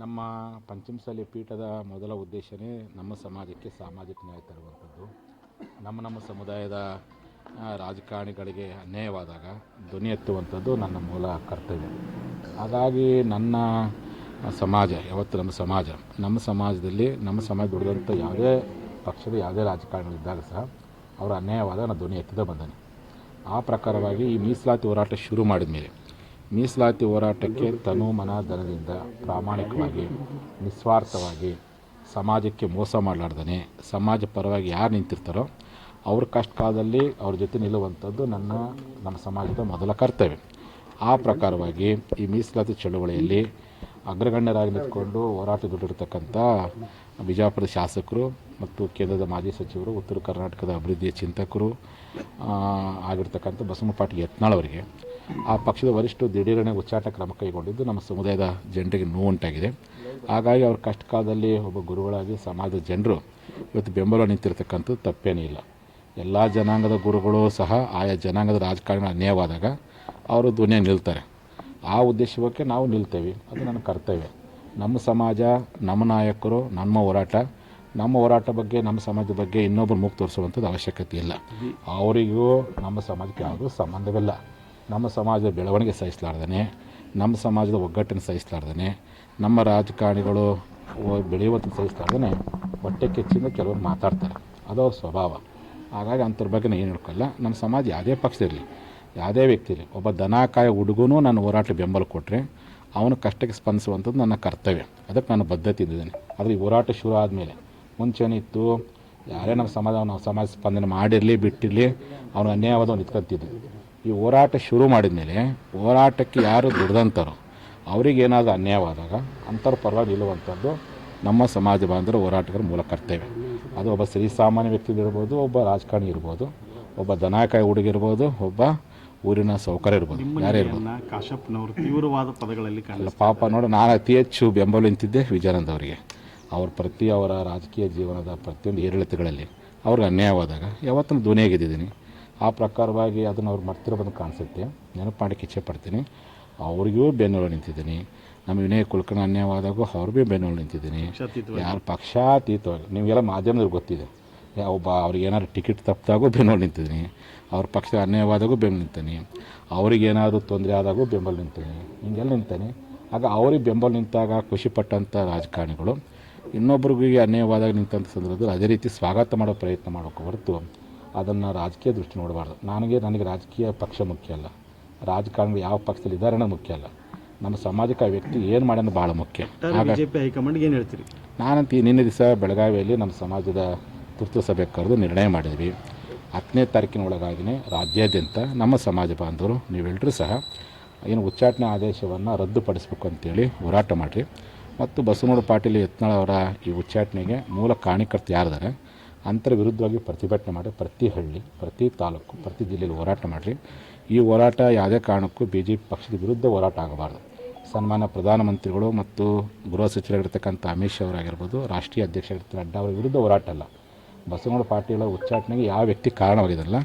ನಮ್ಮ ಪಂಚಮಸಾಲಿ ಪೀಠದ ಮೊದಲ ಉದ್ದೇಶವೇ ನಮ್ಮ ಸಮಾಜಕ್ಕೆ ಸಾಮಾಜಿಕ ನ್ಯಾಯ ತರುವಂಥದ್ದು. ನಮ್ಮ ನಮ್ಮ ಸಮುದಾಯದ ರಾಜಕಾರಣಿಗಳಿಗೆ ಅನ್ಯಾಯವಾದಾಗ ಧ್ವನಿ ಎತ್ತುವಂಥದ್ದು ನನ್ನ ಮೂಲ ಕರ್ತವ್ಯ. ಹಾಗಾಗಿ ನನ್ನ ಸಮಾಜ, ಯಾವತ್ತು ನಮ್ಮ ಸಮಾಜ, ನಮ್ಮ ಸಮಾಜದಲ್ಲಿ ನಮ್ಮ ಸಮಾಜ ದುಡಿದಂಥ ಯಾವುದೇ ಪಕ್ಷದ ಯಾವುದೇ ರಾಜಕಾರಣಿಗಳಿದ್ದಾಗ ಸಹ ಅವರ ಅನ್ಯಾಯವಾದಾಗ ನಾನು ಧ್ವನಿ ಎತ್ತದೇ ಬಂದಾನೆ. ಆ ಪ್ರಕಾರವಾಗಿ ಈ ಮೀಸಲಾತಿ ಹೋರಾಟ ಶುರು ಮಾಡಿದ ಮೇಲೆ ಮೀಸಲಾತಿ ಹೋರಾಟಕ್ಕೆ ತನು ಮನ ಧನದಿಂದ ಪ್ರಾಮಾಣಿಕವಾಗಿ, ನಿಸ್ವಾರ್ಥವಾಗಿ ಸಮಾಜಕ್ಕೆ ಮೋಸ ಮಾಡಲಾರ್ದೇ ಸಮಾಜ ಪರವಾಗಿ ಯಾರು ನಿಂತಿರ್ತಾರೋ ಅವ್ರ ಕಷ್ಟ ಕಾಲದಲ್ಲಿ ಅವ್ರ ಜೊತೆ ನಿಲ್ಲುವಂಥದ್ದು ನನ್ನ, ನಮ್ಮ ಸಮಾಜದ ಮೊದಲ ಕರ್ತವ್ಯ. ಆ ಪ್ರಕಾರವಾಗಿ ಈ ಮೀಸಲಾತಿ ಚಳುವಳಿಯಲ್ಲಿ ಅಗ್ರಗಣ್ಯರಾಗಿ ನಿಂತ್ಕೊಂಡು ಹೋರಾಟ ದುಡಿರ್ತಕ್ಕಂಥ ಬಿಜಾಪುರದ ಶಾಸಕರು ಮತ್ತು ಕೇಂದ್ರದ ಮಾಜಿ ಸಚಿವರು, ಉತ್ತರ ಕರ್ನಾಟಕದ ಅಭಿವೃದ್ಧಿಯ ಚಿಂತಕರು ಆಗಿರ್ತಕ್ಕಂಥ ಬಸವನ ಪಾಟೀಲ್ ಯತ್ನಾಳ್ ಅವರಿಗೆ ಆ ಪಕ್ಷದ ವರಿಷ್ಠರು ದಿಢೀರನೆ ಉಚ್ಚಾಟ ಕ್ರಮ ಕೈಗೊಂಡಿದ್ದು ನಮ್ಮ ಸಮುದಾಯದ ಜನರಿಗೆ ನೋವುಂಟಾಗಿದೆ. ಹಾಗಾಗಿ ಅವ್ರ ಕಷ್ಟ ಕಾಲದಲ್ಲಿ ಒಬ್ಬ ಗುರುಗಳಾಗಿ ಸಮಾಜದ ಜನರು ಇವತ್ತು ಬೆಂಬಲ ನಿಂತಿರ್ತಕ್ಕಂಥದ್ದು ತಪ್ಪೇನೂ ಇಲ್ಲ. ಎಲ್ಲ ಜನಾಂಗದ ಗುರುಗಳು ಸಹ ಆಯಾ ಜನಾಂಗದ ರಾಜಕಾರಣ ಅನ್ಯಾಯವಾದಾಗ ಅವರು ಧ್ವನಿಯಾಗಿ ನಿಲ್ತಾರೆ. ಆ ಉದ್ದೇಶಕ್ಕೆ ನಾವು ನಿಲ್ತೇವೆ. ಅದು ನನ್ನ ಕರ್ತವ್ಯ. ನಮ್ಮ ಸಮಾಜ, ನಮ್ಮ ನಾಯಕರು, ನಮ್ಮ ಹೋರಾಟ ನಮ್ಮ ಹೋರಾಟ ಬಗ್ಗೆ, ನಮ್ಮ ಸಮಾಜದ ಬಗ್ಗೆ ಇನ್ನೊಬ್ಬರು ಮುಖ ತೋರಿಸುವಂಥದ್ದು ಅವಶ್ಯಕತೆ ಇಲ್ಲ. ಅವರಿಗೂ ನಮ್ಮ ಸಮಾಜಕ್ಕೆ ಯಾವುದೂ ಸಂಬಂಧವಿಲ್ಲ. ನಮ್ಮ ಸಮಾಜದ ಬೆಳವಣಿಗೆ ಸಹಿಸಲಾರ್ದೇ ನಮ್ಮ ಸಮಾಜದ ಒಗ್ಗಟ್ಟನ್ನು ಸಹಿಸಲಾರ್ದೇ ನಮ್ಮ ರಾಜಕಾರಣಿಗಳು ಬೆಳೆಯುವಂಥ ಸಹಿಸಲಾರ್ದೇ ಹೊಟ್ಟೆ ಕೆಚ್ಚಿಂದ ಕೆಲವರು ಮಾತಾಡ್ತಾರೆ. ಅದು ಅವ್ರ ಸ್ವಭಾವ. ಹಾಗಾಗಿ ಅಂಥವ್ರ ಬಗ್ಗೆ ನಾನು ಏನು ಹೇಳ್ಕೊಲ್ಲ ನಮ್ಮ ಸಮಾಜ ಯಾವುದೇ ಪಕ್ಷ ಇರಲಿ, ಯಾವುದೇ ವ್ಯಕ್ತಿ ಇರಲಿ, ಒಬ್ಬ ದನಕಾಯ ಹುಡುಗನೂ ನಾನು ಹೋರಾಟ ಬೆಂಬಲ ಕೊಟ್ಟರೆ ಅವನು ಕಷ್ಟಕ್ಕೆ ಸ್ಪಂದಿಸುವಂಥದ್ದು ನನ್ನ ಕರ್ತವ್ಯ. ಅದಕ್ಕೆ ನಾನು ಬದ್ಧತೆ ಇದ್ದೇನೆ ಆದರೆ ಈ ಹೋರಾಟ ಶುರು ಆದಮೇಲೆ ಮುಂಚೆನಿತ್ತು ಯಾರೇ ನಮ್ಮ ಸಮಾಜ ನಾವು ಸಮಾಜ ಸ್ಪಂದನೆ ಮಾಡಿರಲಿ, ಬಿಟ್ಟಿರಲಿ, ಅವನು ಅನ್ಯಾಯವಾದ ನಿಂತ್ಕೊಂತಿದ್ವಿ ಈ ಹೋರಾಟ ಶುರು ಮಾಡಿದ ಮೇಲೆ ಹೋರಾಟಕ್ಕೆ ಯಾರು ದುಡ್ದಂತಾರೋ ಅವರಿಗೇನಾದರೂ ಅನ್ಯಾಯವಾದಾಗ ಅಂಥವ್ರ ಪರವಾಗಿ ನಿಲ್ಲುವಂಥದ್ದು ನಮ್ಮ ಸಮಾಜ ಬಾಂಧವರು ಹೋರಾಟಗಾರ ಮೂಲ ಕರ್ತೇವೆ ಅದು ಒಬ್ಬ ಶ್ರೀಸಾಮಾನ್ಯ ವ್ಯಕ್ತಿ ವ್ಯಕ್ತಿಗಳಿರ್ಬೋದು ಒಬ್ಬ ರಾಜಕಾರಣಿ ಇರ್ಬೋದು ಒಬ್ಬ ದನಕಾಯಿ ಹುಡುಗಿರ್ಬೋದು ಒಬ್ಬ ಊರಿನ ಸೌಕರ್ಯ ಇರ್ಬೋದು ಯಾರೇ ಇರ್ಬೋದು. ಕಾಶಪ್ಪನವರು ತೀವ್ರವಾದ ಪದಗಳಲ್ಲಿ ಅಲ್ಲ ಪಾಪ ನೋಡಿ ನಾನು ಅತಿ ಹೆಚ್ಚು ಬೆಂಬಲ ನಿಂತಿದ್ದೆ ವಿಜಯಾನಂದ ಅವರಿಗೆ. ಅವ್ರ ಪ್ರತಿ ಅವರ ರಾಜಕೀಯ ಜೀವನದ ಪ್ರತಿಯೊಂದು ಏರಿಳಿತಗಳಲ್ಲಿ ಅವ್ರಿಗೆ ಅನ್ಯಾಯವಾದಾಗ ಯಾವತ್ತೂ ಧ್ವನಿಯಾಗಿದ್ದೀನಿ ಆ ಪ್ರಕಾರವಾಗಿ ಅದನ್ನು ಅವ್ರು ಮರ್ತಿರೋದನ್ನು ಕಾಣಿಸುತ್ತೆ. ನೆನಪು ಮಾಡೋಕ್ಕೆ ಇಚ್ಛೆ ಪಡ್ತೀನಿ. ಅವ್ರಿಗೂ ಬೆನ್ನೆಲು ನಿಂತಿದ್ದೀನಿ. ನಮ್ಮ ವಿನಯ್ ಕುಲಕರ್ಣಿ ಅನ್ಯಾಯವಾದಾಗೂ ಭೀ ಬೆನ್ನೆಲು ನಿಂತಿದ್ದೀನಿ. ಯಾರು ಪಕ್ಷಾತೀತವಾಗಿ? ನಿಮಗೆಲ್ಲ ಮಾಧ್ಯಮದವ್ರಿಗೆ ಗೊತ್ತಿದೆ. ಒಬ್ಬ ಅವ್ರಿಗೆ ಏನಾದ್ರು ಟಿಕೆಟ್ ತಪ್ಪಿದಾಗೂ ಬೆನ್ನೆಲು ನಿಂತಿದ್ದೀನಿ. ಅವ್ರ ಪಕ್ಷ ಅನ್ಯಾಯವಾದಾಗೂ ಬೆಂಬಲ ನಿಂತೀನಿ ಅವ್ರಿಗೆ ಏನಾದರೂ ತೊಂದರೆ ಆದಾಗೂ ಬೆಂಬಲ ನಿಂತೀನಿ ಹಿಂಗೆಲ್ಲ ನಿಂತೀನಿ. ಆಗ ಅವ್ರಿಗೆ ಬೆಂಬಲ ನಿಂತಾಗ ಖುಷಿಪಟ್ಟಂಥ ರಾಜಕಾರಣಿಗಳು ಇನ್ನೊಬ್ರಿಗೆ ಅನ್ಯಾಯವಾದಾಗ ನಿಂತಂಥ ಸಂದರ್ಭದಲ್ಲಿ ಅದೇ ರೀತಿ ಸ್ವಾಗತ ಮಾಡೋ ಪ್ರಯತ್ನ ಮಾಡೋಕ್ಕೆ ಹೊರತು ಅದನ್ನು ರಾಜಕೀಯ ದೃಷ್ಟಿ ನೋಡಬಾರ್ದು. ನನಗೆ ನನಗೆ ರಾಜಕೀಯ ಪಕ್ಷ ಮುಖ್ಯ ಅಲ್ಲ. ರಾಜಕಾರಣಿಗಳು ಯಾವ ಪಕ್ಷದಲ್ಲಿ ಇದ್ದಾರೆ ಅನ್ನೋದು ಮುಖ್ಯ ಅಲ್ಲ. ನಮ್ಮ ಸಮಾಜಕ್ಕೆ ಆ ವ್ಯಕ್ತಿ ಏನು ಮಾಡ್ಯಾನ ಭಾಳ ಮುಖ್ಯ. ಬಿಜೆಪಿ ಹೈಕಮಾಂಡ್ಗೆ ಏನು ಹೇಳ್ತೀರಿ? ನಾನಂತ ನಿನ್ನೆ ದಿವಸ ಬೆಳಗಾವಿಯಲ್ಲಿ ನಮ್ಮ ಸಮಾಜದ ತುರ್ತು ಸಭೆ ಕರೆದು ನಿರ್ಣಯ ಮಾಡಿದ್ವಿ. ಹತ್ತನೇ ತಾರೀಕಿನ ಒಳಗಾಗಿನೇ ರಾಜ್ಯಾದ್ಯಂತ ನಮ್ಮ ಸಮಾಜ ಬಾಂಧವರು ನೀವೆಲ್ಲರೂ ಸಹ ಏನು ಉಚ್ಚಾಟನೆ ಆದೇಶವನ್ನು ರದ್ದುಪಡಿಸಬೇಕು ಅಂತೇಳಿ ಹೋರಾಟ ಮಾಡಿರಿ. ಮತ್ತು ಬಸವನಗೌಡ ಪಾಟೀಲ್ ಯತ್ನಾಳ್ ಅವರ ಈ ಉಚ್ಚಾಟನೆಗೆ ಮೂಲ ಕಾರಣಕರ್ತ ಯಾರಿದ್ದಾರೆ? ಅಂತರ ವಿರುದ್ಧವಾಗಿ ಪ್ರತಿಭಟನೆ ಮಾಡಿ ಪ್ರತಿ ಹಳ್ಳಿ, ಪ್ರತಿ ತಾಲೂಕು, ಪ್ರತಿ ಜಿಲ್ಲೆಯಲ್ಲಿ ಹೋರಾಟ ಮಾಡಿರಿ ಈ ಹೋರಾಟ ಯಾವುದೇ ಕಾರಣಕ್ಕೂ ಬಿ ಜೆ ಪಕ್ಷದ ವಿರುದ್ಧ ಹೋರಾಟ ಆಗಬಾರ್ದು. ಸನ್ಮಾನ್ಯ ಪ್ರಧಾನಮಂತ್ರಿಗಳು ಮತ್ತು ಗೃಹ ಸಚಿವರಾಗಿರ್ತಕ್ಕಂಥ ಅಮಿತ್ ಶಾ ಅವರಾಗಿರ್ಬೋದು, ರಾಷ್ಟ್ರೀಯ ಅಧ್ಯಕ್ಷರಾಗಿರ್ತಾರೆ ನಡ್ಡಾ ಅವರ ವಿರುದ್ಧ ಹೋರಾಟ ಅಲ್ಲ. ಬಸವನಗೌಡ ಪಾರ್ಟಿಗಳ ಉಚ್ಚಾಟನೆಗೆ ಯಾವ ವ್ಯಕ್ತಿ ಕಾರಣವಾಗಿದಲ್ಲ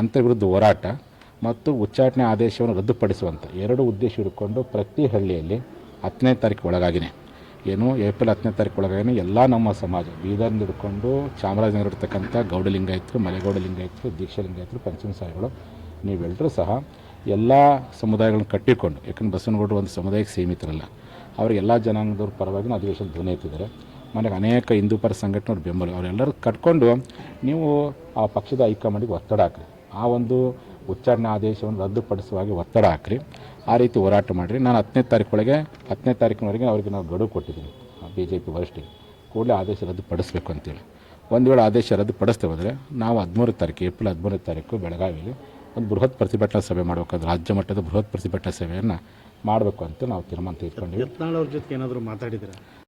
ಅಂಥ ವಿರುದ್ಧ ಹೋರಾಟ ಮತ್ತು ಉಚ್ಚಾಟನೆ ಆದೇಶವನ್ನು ರದ್ದುಪಡಿಸುವಂಥ ಎರಡು ಉದ್ದೇಶ ಇಟ್ಕೊಂಡು ಪ್ರತಿ ಹಳ್ಳಿಯಲ್ಲಿ ಹತ್ತನೇ ತಾರೀಕು ಒಳಗಾಗಿನೇ ಏನು ಏಪ್ರಿಲ್ ಹತ್ತನೇ ತಾರೀಕು ಒಳಗಾಗಿನೇ ಎಲ್ಲ ನಮ್ಮ ಸಮಾಜ, ಬೀದರ್ನ ಹಿಡ್ಕೊಂಡು ಚಾಮರಾಜನಗರ ಇರ್ತಕ್ಕಂಥ ಗೌಡ ಲಿಂಗಾಯತರು ಮಲೆಗೌಡ ಲಿಂಗಾಯತರು ದೀಕ್ಷಾ ಸಾಯಿಗಳು ಪಂಚಮಸಾಲಿಗಳು ನೀವೆಲ್ಲರೂ ಸಹ ಎಲ್ಲ ಸಮುದಾಯಗಳನ್ನ ಕಟ್ಟಿಕೊಂಡು, ಯಾಕಂದ್ರೆ ಬಸವನಗೌಡರು ಒಂದು ಸಮುದಾಯಕ್ಕೆ ಸೀಮಿತರಲ್ಲ, ಅವ್ರಿಗೆ ಎಲ್ಲ ಜನಾಂಗದವ್ರ ಪರವಾಗಿ ಅಧಿವೇಶನ ಧ್ವನಿ ಎತ್ತಿದ್ದಾರೆ. ಮನೆಗೆ ಅನೇಕ ಹಿಂದೂ ಪರ ಸಂಘಟನೆಯವ್ರ ಬೆಂಬಲ, ಅವರೆಲ್ಲರೂ ಕಟ್ಕೊಂಡು ನೀವು ಆ ಪಕ್ಷದ ಹೈಕಮಾಂಡಿಗೆ ಒತ್ತಡ ಹಾಕಿರಿ. ಆ ಒಂದು ಉಚ್ಚಾರಣೆ ಆದೇಶವನ್ನು ರದ್ದುಪಡಿಸುವಾಗಿ ಒತ್ತಡ ಹಾಕ್ರಿ. ಆ ರೀತಿ ಹೋರಾಟ ಮಾಡಿರಿ. ನಾನು ಹತ್ತನೇ ತಾರೀಕೊಳಗೆ ಹತ್ತನೇ ತಾರೀಕಿನವರೆಗೆ ಅವರಿಗೆ ನಾವು ಗಡುವು ಕೊಟ್ಟಿದ್ದೀನಿ ಬಿ ಜೆ ಪಿ ವರಿಷ್ಠಿಗೆ ಕೂಡಲೇ ಆದೇಶ ರದ್ದುಪಡಿಸಬೇಕು ಅಂತೇಳಿ. ಒಂದು ವೇಳೆ ಆದೇಶ ರದ್ದುಪಡಿಸ್ತೇ ಹೋದರೆ, ನಾವು ಹದಿಮೂರು ತಾರೀಕು, ಏಪ್ರಿಲ್ ಹದಿಮೂರನೇ ತಾರೀಕು ಬೆಳಗಾವಿಯಲ್ಲಿ ಒಂದು ಬೃಹತ್ ಪ್ರತಿಭಟನಾ ಸಭೆ ಮಾಡಬೇಕಾದ್ರೆ ರಾಜ್ಯ ಮಟ್ಟದ ಬೃಹತ್ ಪ್ರತಿಭಟನಾ ಸಭೆಯನ್ನು ಮಾಡಬೇಕು ಅಂತ ನಾವು ತೀರ್ಮಾನ ತೆಗೆದುಕೊಂಡಿವಿ. ಏನಾದರೂ ಮಾತಾಡಿದ್ದೀರಾ?